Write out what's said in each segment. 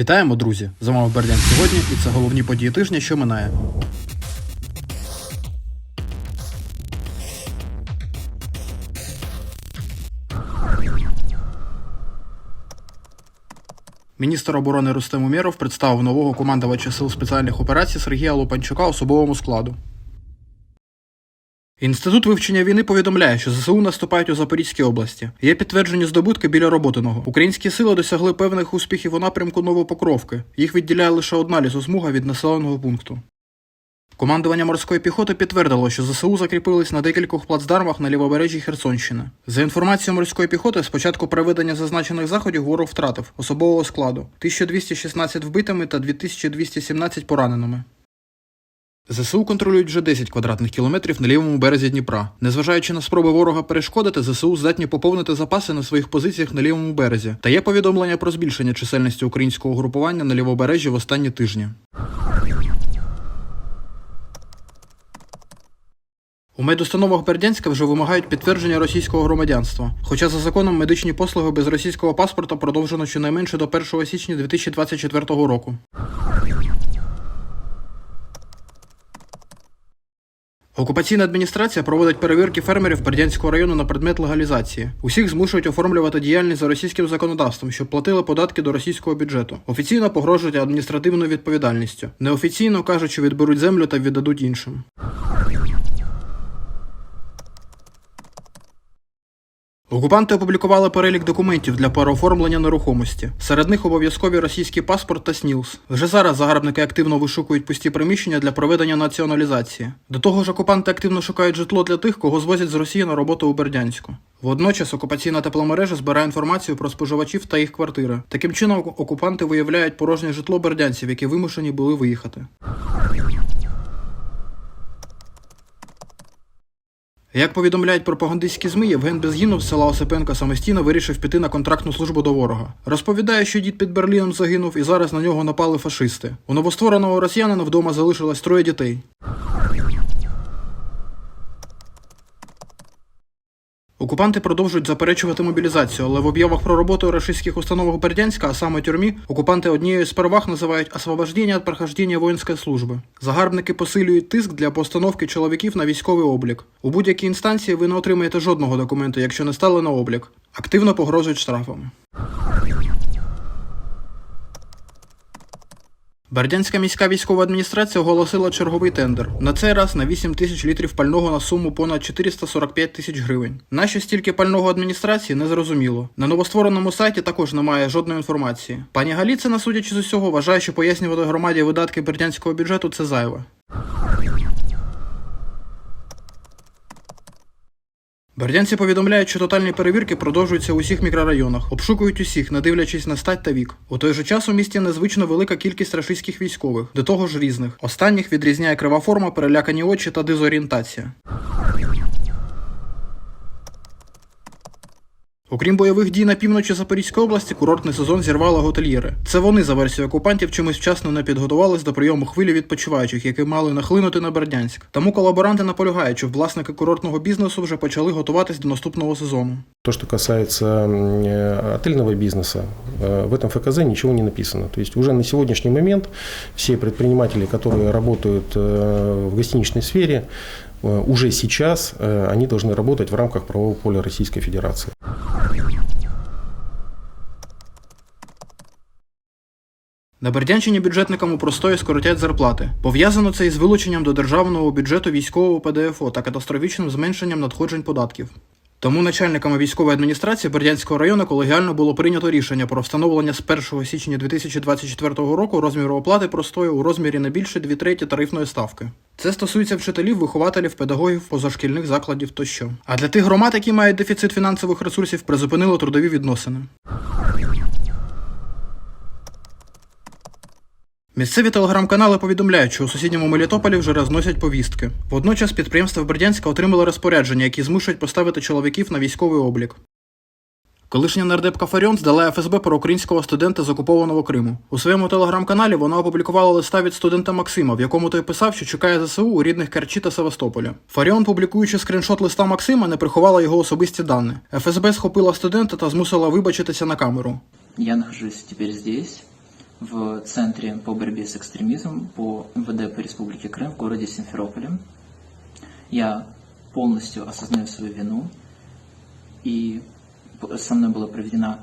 Вітаємо, друзі! З вами Бердян сьогодні, і це головні події тижня, що минає. Міністр оборони Рустем Умєров представив нового командувача сил спеціальних операцій Сергія Лопанчука особовому складу. Інститут вивчення війни повідомляє, що ЗСУ наступають у Запорізькій області. Є підтверджені здобутки біля Роботиного. Українські сили досягли певних успіхів у напрямку Новопокровки. Їх відділяє лише одна лісосмуга від населеного пункту. Командування морської піхоти підтвердило, що ЗСУ закріпились на декількох плацдармах на лівобережжі Херсонщини. За інформацією морської піхоти, з початку проведення зазначених заходів ворог втратив особового складу 1216 вбитими та 2217 пораненими. ЗСУ контролюють вже 10 квадратних кілометрів на лівому березі Дніпра. Незважаючи на спроби ворога перешкодити, ЗСУ здатні поповнити запаси на своїх позиціях на лівому березі. Та є повідомлення про збільшення чисельності українського групування на лівобережжі в останні тижні. У медустановах Бердянська вже вимагають підтвердження російського громадянства. Хоча за законом медичні послуги без російського паспорта продовжено щонайменше до 1 січня 2024 року. Окупаційна адміністрація проводить перевірки фермерів Бердянського району на предмет легалізації. Усіх змушують оформлювати діяльність за російським законодавством, щоб платили податки до російського бюджету. Офіційно погрожують адміністративною відповідальністю. Неофіційно кажуть, що відберуть землю та віддадуть іншим. Окупанти опублікували перелік документів для переоформлення нерухомості. Серед них обов'язкові російський паспорт та СНІЛС. Вже зараз загарбники активно вишукують пусті приміщення для проведення націоналізації. До того ж, окупанти активно шукають житло для тих, кого звозять з Росії на роботу у Бердянську. Водночас окупаційна тепломережа збирає інформацію про споживачів та їх квартири. Таким чином, окупанти виявляють порожнє житло бердянців, які вимушені були виїхати. Як повідомляють пропагандистські ЗМІ, Євген Безгінов з села Осипенка самостійно вирішив піти на контрактну службу до ворога. Розповідає, що дід під Берліном загинув і зараз на нього напали фашисти. У новоствореного росіянина вдома залишилось троє дітей. Окупанти продовжують заперечувати мобілізацію, але в об'явах про роботу у рашистських установах Бердянська, а саме тюрмі, окупанти однією з переваг називають освобождення від прохождення воїнської служби. Загарбники посилюють тиск для постановки чоловіків на військовий облік. У будь-якій інстанції ви не отримаєте жодного документу, якщо не стали на облік. Активно погрожують штрафами. Бердянська міська військова адміністрація оголосила черговий тендер. На цей раз на 8 тисяч літрів пального на суму понад 445 тисяч гривень. Нащо стільки пального адміністрації не зрозуміло. На новоствореному сайті також немає жодної інформації. Пані Галіцина, судячи з усього, вважає, що пояснювати громаді видатки бердянського бюджету це зайве. Бердянці повідомляють, що тотальні перевірки продовжуються у усіх мікрорайонах, обшукують усіх, не дивлячись на стать та вік. У той же час у місті незвично велика кількість рашистських військових, до того ж різних. Останніх відрізняє крива форма, перелякані очі та дезорієнтація. Окрім бойових дій на півночі Запорізької області, курортний сезон зірвали готельєри. Це вони, за версією окупантів, чомусь вчасно не підготувались до прийому хвилі відпочиваючих, які мали нахлинути на Бердянськ. Тому колаборанти наполягають, що власники курортного бізнесу вже почали готуватись до наступного сезону. То, что касается м, э, отельного бизнеса, э, в этом ФКЗ ничего не написано. То есть уже на сегодняшний момент все предприниматели, которые работают э, в гостиничной сфере, э, уже сейчас э, они должны работать в рамках правового поля Российской Федерации. На Бердянщині бюджетникам у простої скоротять зарплати. Пов'язано це із вилученням до державного бюджету військового ПДФО та катастрофічним зменшенням надходжень податків. Тому начальниками військової адміністрації Бердянського району колегіально було прийнято рішення про встановлення з 1 січня 2024 року розміру оплати простою у розмірі не більше 2 треті тарифної ставки. Це стосується вчителів, вихователів, педагогів, позашкільних закладів тощо. А для тих громад, які мають дефіцит фінансових ресурсів, призупинили трудові відносини. Місцеві телеграм-канали повідомляють, що у сусідньому Мелітополі вже розносять повістки. Водночас підприємства Бердянська отримали розпорядження, які змушують поставити чоловіків на військовий облік. Колишня нардепка Фаріон здала ФСБ про українського студента з окупованого Криму. У своєму телеграм-каналі вона опублікувала листа від студента Максима, в якому той писав, що чекає ЗСУ у рідних Керчі та Севастополя. Фаріон, публікуючи скріншот листа Максима, не приховала його особисті дані. ФСБ схопила студента та змусила вибачитися на камеру. Я нахожусь теперь здесь, в Центре по борьбе с экстремизмом по МВД по Республике Крым в городе Симферополе. Я полностью осознаю свою вину, и со мной была проведена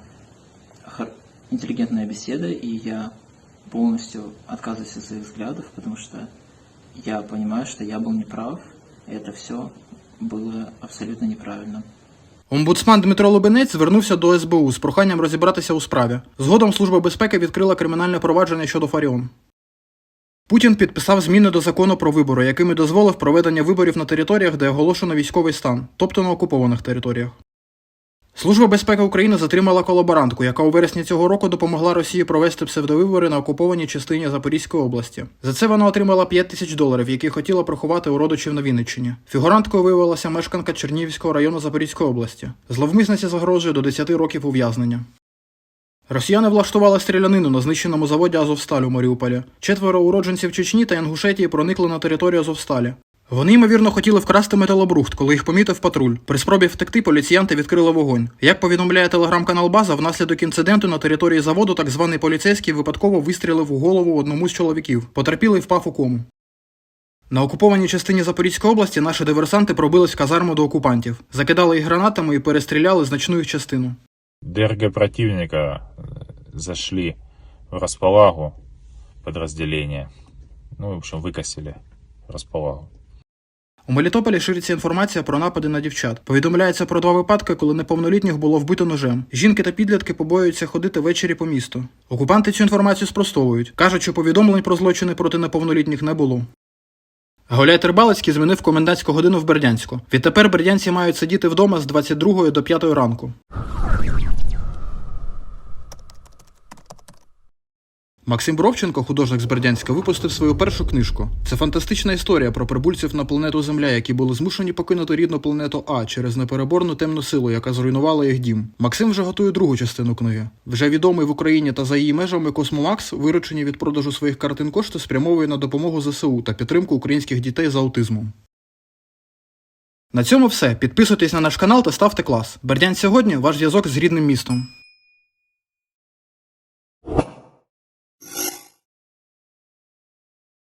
интеллигентная беседа, и я полностью отказываюсь от своих взглядов, потому что я понимаю, что я был неправ, и это все было абсолютно неправильно. Омбудсман Дмитро Лубенець звернувся до СБУ з проханням розібратися у справі. Згодом Служба безпеки відкрила кримінальне провадження щодо Фаріон. Путін підписав зміни до закону про вибори, якими дозволив проведення виборів на територіях, де оголошено військовий стан, тобто на окупованих територіях. Служба безпеки України затримала колаборантку, яка у вересні цього року допомогла Росії провести псевдовибори на окупованій частині Запорізької області. За це вона отримала 5 тисяч доларів, які хотіла приховати у родичів на Вінниччині. Фігуранткою виявилася мешканка Чернігівського району Запорізької області. Зловмисниці загрожує до 10 років ув'язнення. Росіяни влаштували стрілянину на знищеному заводі Азовсталь у Маріуполі. Четверо уродженців Чечні та Інгушетії проникли на територію Азовсталі. Вони, ймовірно, хотіли вкрасти металобрухт, коли їх помітив патруль. При спробі втекти поліціянти відкрили вогонь. Як повідомляє телеграм-канал База, внаслідок інциденту на території заводу так званий поліцейський випадково вистрілив у голову одному з чоловіків. Потерпілий впав у кому. На окупованій частині Запорізької області наші диверсанти пробились в казарму до окупантів, закидали їх гранатами і перестріляли значну їх частину. ДРГ противника э, зашли в располагу подразделения. Ну, в общем, выкосили располагу. У Мелітополі шириться інформація про напади на дівчат. Повідомляється про два випадки, коли неповнолітніх було вбито ножем. Жінки та підлітки побоюються ходити ввечері по місту. Окупанти цю інформацію спростовують, кажуть, що повідомлень про злочини проти неповнолітніх не було. Гуляй Тербалицький змінив комендантську годину в Бердянську. Відтепер бердянці мають сидіти вдома з 22 до 5 ранку. Максим Бровченко, художник з Бердянська, випустив свою першу книжку. Це фантастична історія про прибульців на планету Земля, які були змушені покинути рідну планету А через непереборну темну силу, яка зруйнувала їх дім. Максим вже готує другу частину книги. Вже відомий в Україні та за її межами Космомакс, виручені від продажу своїх картин кошти, спрямовує на допомогу ЗСУ та підтримку українських дітей з аутизмом. На цьому все. Підписуйтесь на наш канал та ставте клас. Бердянськ сьогодні ваш зв'язок з рідним містом.